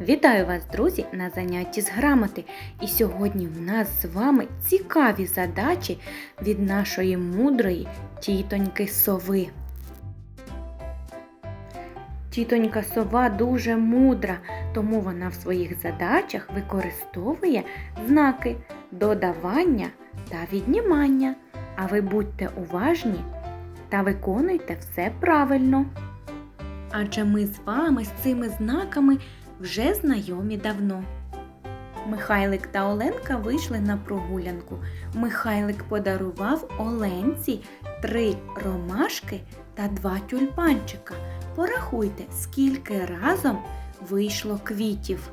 Вітаю вас, друзі, на занятті з грамоти. І сьогодні в нас з вами цікаві задачі від нашої мудрої тітоньки сови. Тітонька сова дуже мудра, тому вона в своїх задачах використовує знаки додавання та віднімання. А ви будьте уважні та виконуйте все правильно. Адже ми з вами з цими знаками вже знайомі давно. Михайлик та Оленка вийшли на прогулянку. Михайлик подарував Оленці три ромашки та два тюльпанчика. Порахуйте, скільки разом вийшло квітів.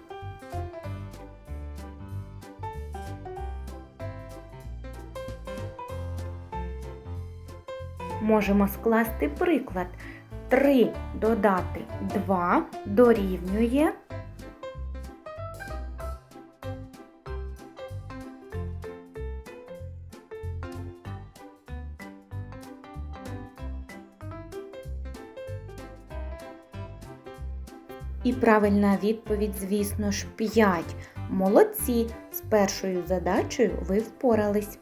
Можемо скласти приклад. 3 додати 2 дорівнює. І правильна відповідь, звісно ж, 5. Молодці! З першою задачею ви впорались.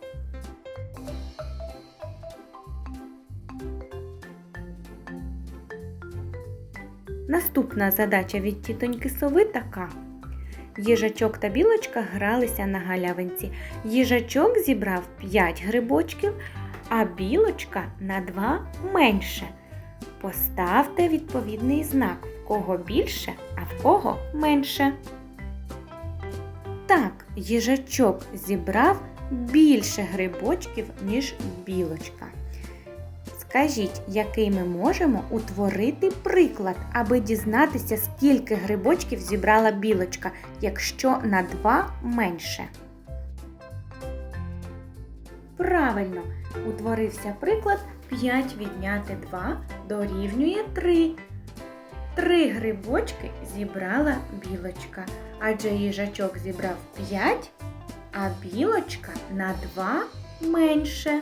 Наступна задача від тітоньки сови така. Їжачок та білочка гралися на галявинці. Їжачок зібрав 5 грибочків, а білочка на 2 менше. Поставте відповідний знак, кого більше, а в кого менше. Так, їжачок зібрав більше грибочків, ніж білочка. Скажіть, який ми можемо утворити приклад, аби дізнатися, скільки грибочків зібрала білочка, якщо на 2 менше. Правильно, утворився приклад 5 відняти 2 дорівнює 3. Три грибочки зібрала білочка, адже їжачок зібрав 5, а білочка на 2 менше.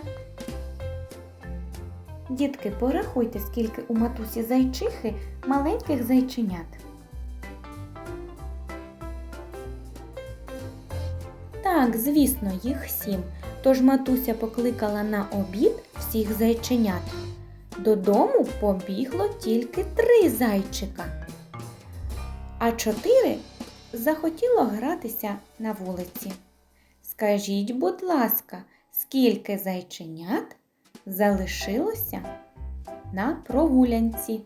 Дітки, порахуйте, скільки у матусі зайчихи маленьких зайченят. Так, звісно, їх сім. Тож матуся покликала на обід всіх зайченят. Додому побігло тільки три зайчика, а чотири захотіло гратися на вулиці. Скажіть, будь ласка, скільки зайченят залишилося на прогулянці.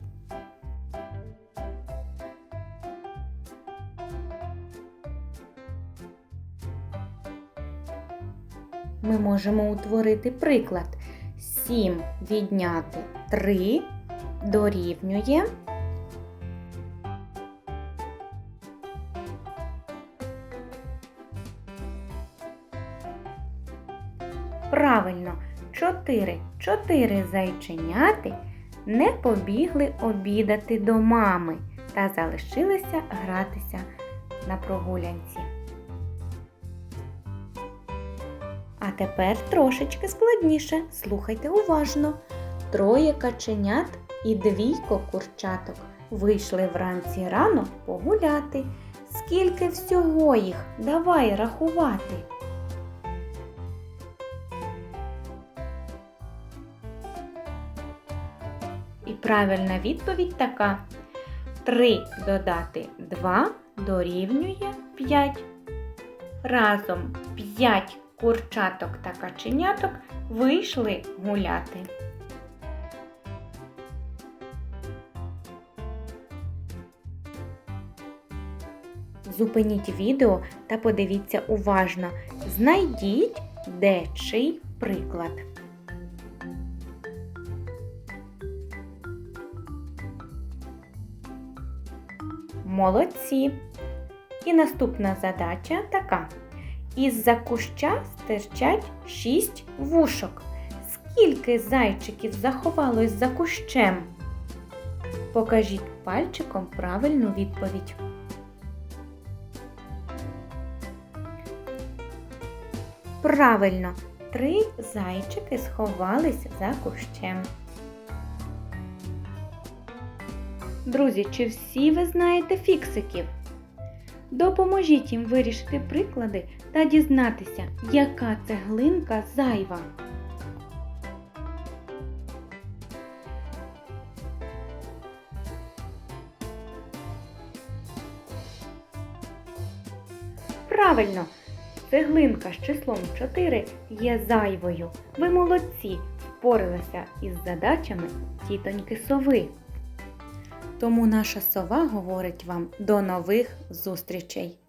Ми можемо утворити приклад. 7 відняти 3 дорівнює. Правильно, 4. Чотири зайченяти не побігли обідати до мами та залишилися гратися на прогулянці. А тепер трошечки складніше. Слухайте уважно. Троє каченят і двійко курчаток вийшли вранці рано погуляти. Скільки всього їх? Давай рахувати. І правильна відповідь така. 3 додати 2 дорівнює 5. Разом 5 курчаток та каченяток вийшли гуляти. Зупиніть відео та подивіться уважно. Знайдіть де чий приклад. Молодці! І наступна задача така. Із-за куща стирчать шість вушок. Скільки зайчиків заховалось за кущем? Покажіть пальчиком правильну відповідь. Правильно, три зайчики сховались за кущем. Друзі, чи всі ви знаєте фіксиків? Допоможіть їм вирішити приклади та дізнатися, яка цеглинка зайва. Правильно, цеглинка з числом 4 є зайвою. Ви молодці, впоралися із задачами тітоньки сови. Тому наша сова говорить вам до нових зустрічей!